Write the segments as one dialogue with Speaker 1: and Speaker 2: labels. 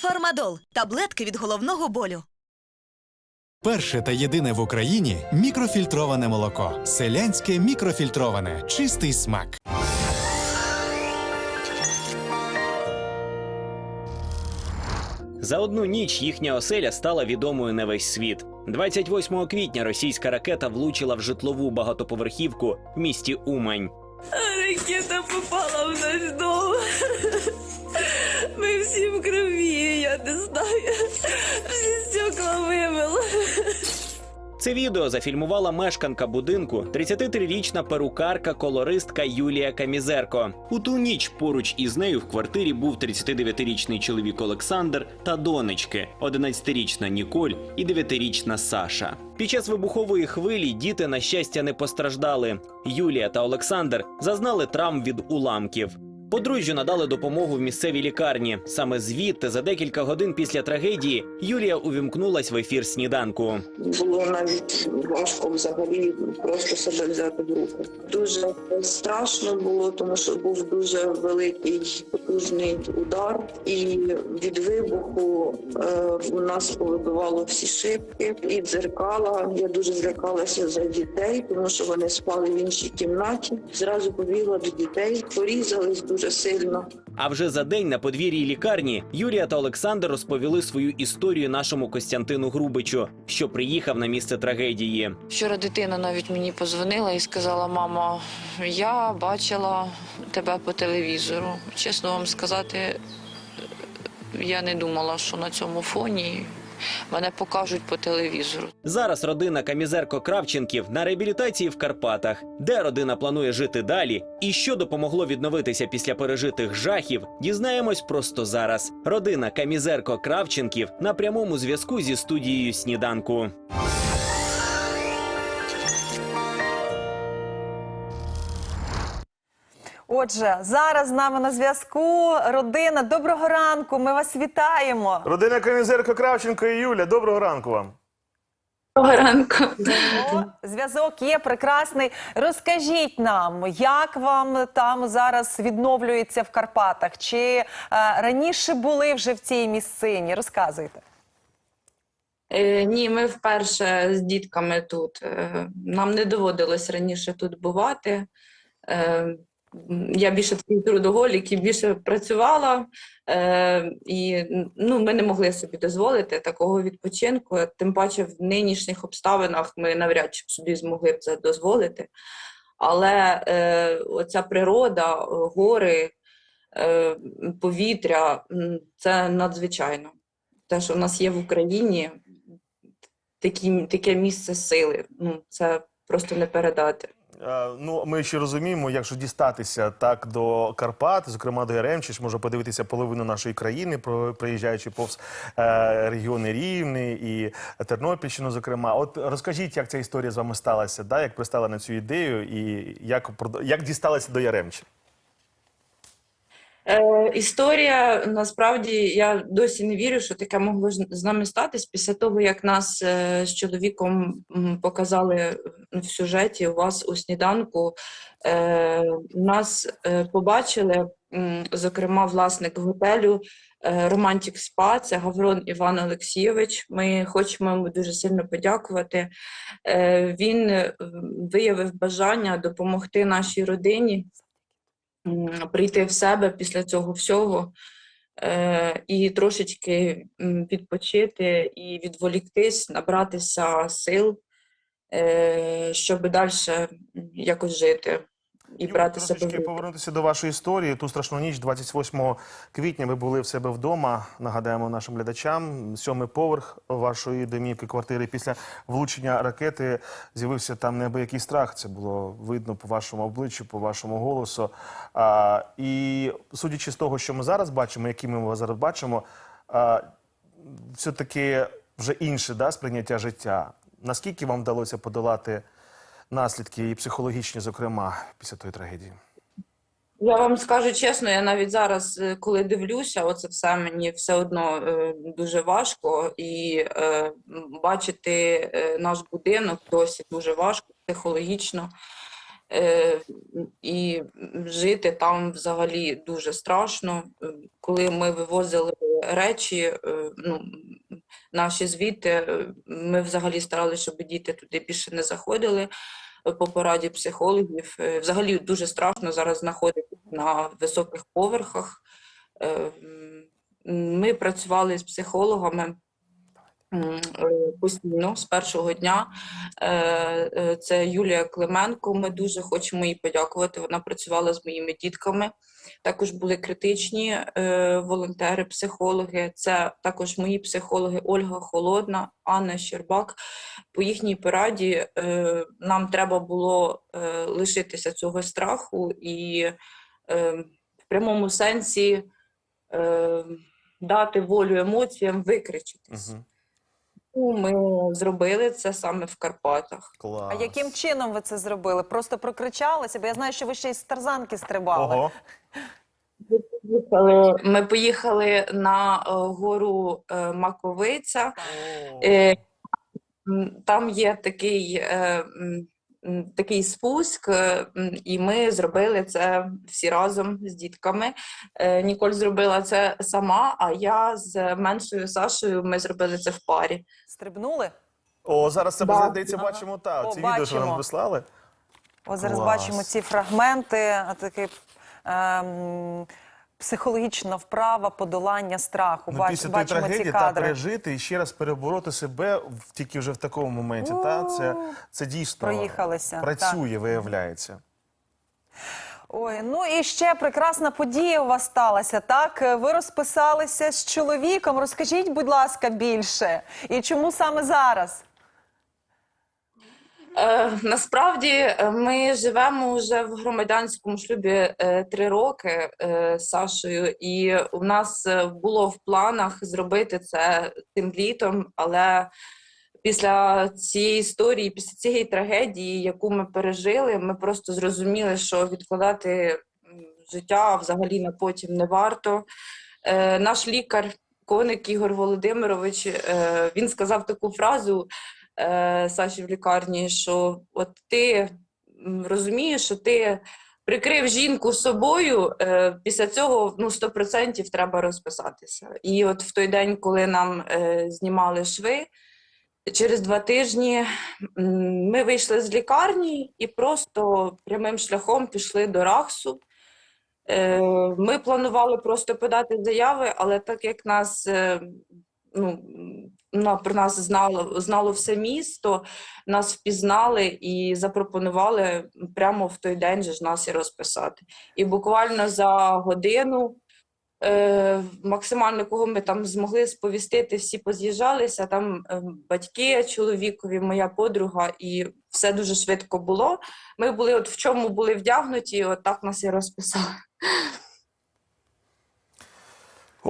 Speaker 1: Фармадол таблетки від головного болю.
Speaker 2: Перше та єдине в Україні мікрофільтроване молоко. Селянське мікрофільтроване. Чистий смак.
Speaker 3: За одну ніч їхня оселя стала відомою на весь світ. 28 квітня російська ракета влучила в житлову багатоповерхівку в місті Умань.
Speaker 4: Ракета попала в наш дом. Ми всі в крові, я не знаю. Всі стекла вимило.
Speaker 3: Це відео зафільмувала мешканка будинку, 33-річна перукарка, колористка Юлія Камізерко. У ту ніч поруч із нею в квартирі був 39-річний чоловік Олександр та донечки, 11-річна Ніколь і 9-річна Саша. Під час вибухової хвилі діти, на щастя, не постраждали. Юлія та Олександр зазнали травм від уламків. Подружжю надали допомогу в місцевій лікарні. Саме звідти, за декілька годин після трагедії, Юлія увімкнулась в ефір сніданку.
Speaker 5: було навіть важко взагалі просто себе взяти в руки. Дуже страшно було, тому що був дуже великий потужний удар, і від вибуху е, у нас повибивало всі шибки і дзеркала. Я дуже злякалася за дітей, тому що вони спали в іншій кімнаті. Зразу побігла до дітей, порізались дуже сильно.
Speaker 3: А вже за день на подвір'ї лікарні Юлія та Олександр розповіли свою історію нашому Костянтину Грубичу, що приїхав на місце трагедії.
Speaker 6: Вчора дитина навіть мені позвонила і сказала: мамо, я бачила тебе по телевізору. Чесно вам сказати, я не думала, що на цьому фоні мене покажуть по телевізору.
Speaker 3: Зараз родина Камізерко Кравченків на реабілітації в Карпатах, де родина планує жити далі, і що допомогло відновитися після пережитих жахів, дізнаємось просто зараз. Родина Камізерко Кравченків на прямому зв'язку зі студією сніданку.
Speaker 7: Отже, зараз з нами на зв'язку родина. Доброго ранку. Ми вас вітаємо.
Speaker 8: Родина Камізерко Кравченко і Юля, доброго ранку вам.
Speaker 6: Доброго ранку.
Speaker 7: Зв'язок є прекрасний. Розкажіть нам, як вам там зараз відновлюється в Карпатах? Чи е, раніше були вже в цій місцині? Розказуйте.
Speaker 6: Е, ні, ми вперше з дітками тут. Е, нам не доводилось раніше тут бувати. Е, я більше трудоголік і більше працювала, е, і ну, ми не могли собі дозволити такого відпочинку. Тим паче в нинішніх обставинах ми навряд чи собі змогли б це дозволити. Але е, оця природа, гори, е, повітря це надзвичайно. Те, що в нас є в Україні, такі, таке місце сили. Ну, це просто не передати.
Speaker 8: Е, Ну, ми ще розуміємо, якщо дістатися так до Карпат, зокрема до Яремчич, може подивитися половину нашої країни, проїжджаючи повз е, регіони Рівни і Тернопільщину, зокрема. От розкажіть, як ця історія з вами сталася, да? як пристала на цю ідею і як, як дісталася до Яремчі?
Speaker 6: Е, історія насправді я досі не вірю, що таке могло з- нами статись після того, як нас е, з чоловіком показали в сюжеті у вас у сніданку. Е, нас е, побачили, м, зокрема, власник готелю е, Романтик Спа, це Гаврон Іван Олексійович. Ми хочемо йому дуже сильно подякувати. Е, Він е, виявив бажання допомогти нашій родині прийти в себе після цього всього е, і трошечки відпочити і відволіктись, набратися сил, е, щоб далі якось жити і брати себе в руки.
Speaker 8: повернутися до вашої історії. Ту страшну ніч, 28 квітня, ви були в себе вдома. Нагадаємо нашим глядачам. Сьомий поверх вашої домівки, квартири. Після влучення ракети з'явився там неабиякий страх. Це було видно по вашому обличчю, по вашому голосу. А, і судячи з того, що ми зараз бачимо, які ми вас зараз бачимо, а, все-таки вже інше да, сприйняття життя. Наскільки вам вдалося подолати наслідки і психологічні, зокрема, після тої трагедії?
Speaker 6: Я вам скажу чесно, я навіть зараз, е, коли дивлюся, оце все мені все одно е, дуже важко, і е, бачити е, наш будинок досі дуже важко психологічно. Е, і жити там взагалі дуже страшно. Коли ми вивозили речі, е, ну, наші звіти. Ми взагалі старалися, щоб діти туди більше не заходили е, по пораді психологів. Е, Взагалі дуже страшно зараз знаходитися на високих поверхах. Е, Ми працювали з психологами постійно з першого дня. Е, е, Це Юлія Клименко. Ми дуже хочемо їй подякувати. Вона працювала з моїми дітками. Також були критичні е, волонтери, психологи. Це також мої психологи Ольга Холодна, Анна Щербак. По їхній пораді е, нам треба було е, лишитися цього страху і е, в прямому сенсі е, дати волю емоціям, викричитись. Ми зробили це саме в Карпатах.
Speaker 8: Клас.
Speaker 7: А яким чином ви це зробили? Просто прокричалися? Бо я знаю, що ви ще й з тарзанки стрибали.
Speaker 8: Ого.
Speaker 6: Ми поїхали, ми поїхали на е, гору е, Маковиця. Е, Там є такий, е, м, такий спуск, е, і ми зробили це всі разом з дітками. Е, Ніколь зробила це сама, а я з меншою Сашою ми зробили це в парі.
Speaker 7: Стрибнули?
Speaker 8: О, зараз це
Speaker 6: Да.
Speaker 8: здається,
Speaker 7: Ага.
Speaker 8: бачимо та
Speaker 7: О,
Speaker 8: ці відео, що нам
Speaker 7: бачимо.
Speaker 8: прислали.
Speaker 7: Ось зараз
Speaker 8: Клас.
Speaker 7: бачимо ці фрагменти, такий ем, психологічна вправа подолання страху.
Speaker 8: Ну,
Speaker 7: Бач-
Speaker 8: після тої
Speaker 7: бачимо
Speaker 8: трагедії
Speaker 7: ці
Speaker 8: та
Speaker 7: кадри.
Speaker 8: пережити і ще раз перебороти себе в- тільки вже в такому моменті. Та це, це дійсно
Speaker 7: Проїхалися,
Speaker 8: працює, виявляється.
Speaker 7: Ой, ну і ще прекрасна подія у вас сталася. Так, ви розписалися з чоловіком. Розкажіть, будь ласка, більше. І чому саме зараз?
Speaker 6: Е, насправді е, ми живемо вже в громадянському шлюбі е, три роки з Сашою, і у нас було в планах зробити це тим літом, але після цієї історії, після цієї трагедії, яку ми пережили, ми просто зрозуміли, що відкладати життя взагалі на потім не варто. Наш лікар, коник Ігор Володимирович, він сказав таку фразу е, Саші в лікарні, що от ти розумієш, що ти прикрив жінку собою, е, після цього ну, 100% треба розписатися. І от в той день, коли нам е, знімали шви, через два тижні ми вийшли з лікарні і просто прямим шляхом пішли до Рахсу. Ми планували просто подати заяви, але так як нас е, ну, про нас знало, знало все місто, нас впізнали і запропонували прямо в той день же ж нас і розписати. І буквально за годину е, максимально кого ми там змогли сповістити, всі поз'їжджалися. Там е, батьки чоловікові, моя подруга, і все дуже швидко було. Ми були от в чому були вдягнуті, от так нас і розписали.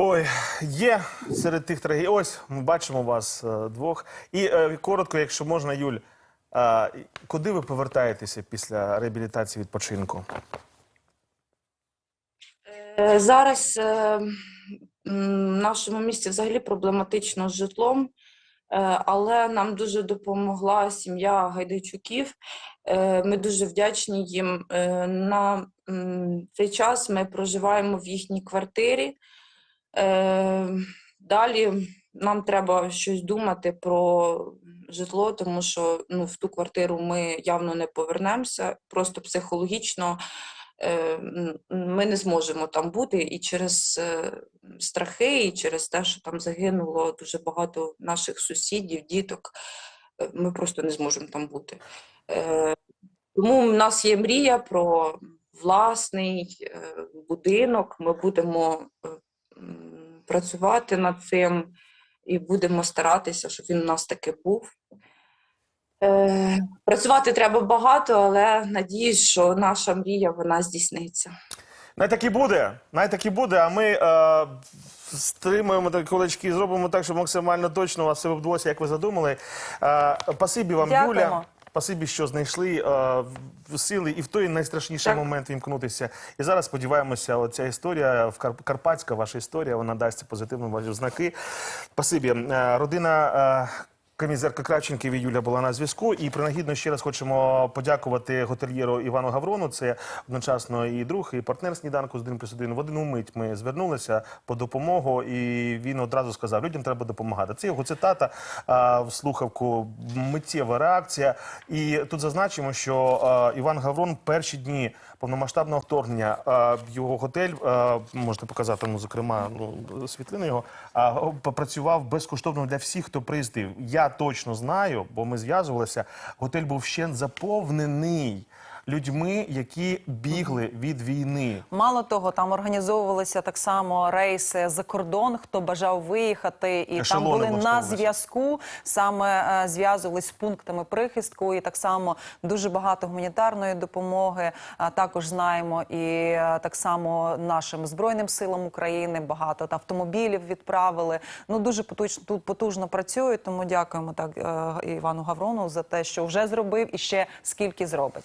Speaker 8: Ой, є серед тих трагедій. Ось ми бачимо вас е, двох. І е, коротко, якщо можна, Юль, е, куди ви повертаєтеся після реабілітації відпочинку?
Speaker 6: Е, Зараз е, в нашому місті взагалі проблематично з житлом, е, але нам дуже допомогла сім'я Гайдайчуків. Е, Ми дуже вдячні їм. Е, На м, цей час ми проживаємо в їхній квартирі. Е, Далі нам треба щось думати про житло, тому що ну, в ту квартиру ми явно не повернемося, просто психологічно е, ми не зможемо там бути і через е, страхи, і через те, що там загинуло дуже багато наших сусідів, діток. е, Ми просто не зможемо там бути. Е, Тому в нас є мрія про власний е, будинок. Ми будемо працювати над цим і будемо старатися, щоб він у нас таки був. Е, Працювати треба багато, але надіюсь, що наша мрія вона здійсниться.
Speaker 8: Най так і буде. Най так і буде. А ми е, стримуємо такі кулачки і зробимо так, щоб максимально точно у вас все вдалося, як ви задумали. Е, пасибі вам,
Speaker 7: Дякуємо.
Speaker 8: Юля. Спасибі, що знайшли е, сили і в той найстрашніший
Speaker 6: Так.
Speaker 8: момент вімкнутися. І зараз сподіваємося, оця історія в Кар- Карпатська, ваша історія, вона дасть позитивні знаки. Спасибі. Е, родина Камізерка Кравченків і Юля була на зв'язку. І принагідно ще раз хочемо подякувати готельєру Івану Гаврону. Це одночасно і друг, і партнер сніданку з 1 плюс 1. В одну мить ми звернулися по допомогу, і він одразу сказав: людям треба допомагати. Це його цитата а, в слухавку, миттєва реакція. І тут зазначимо, що а, Іван Гаврон перші дні повномасштабного вторгнення а, його готель а, можете показати, ну зокрема, ну світлини його а, попрацював безкоштовно для всіх, хто приїздив. Я точно знаю, бо ми зв'язувалися. Готель був ще заповнений людьми, які бігли від війни.
Speaker 7: Мало того, там організовувалися так само рейси за кордон, хто бажав виїхати, і
Speaker 8: Ешелони
Speaker 7: там були на зв'язку, саме е, зв'язувались з пунктами прихистку, і так само дуже багато гуманітарної допомоги. А також знаємо і е, так само нашим збройним силам України багато та автомобілів відправили. Ну дуже потужно тут потужно працюють. Тому дякуємо так е, Івану Гаврону за те, що вже зробив, і ще скільки зробить.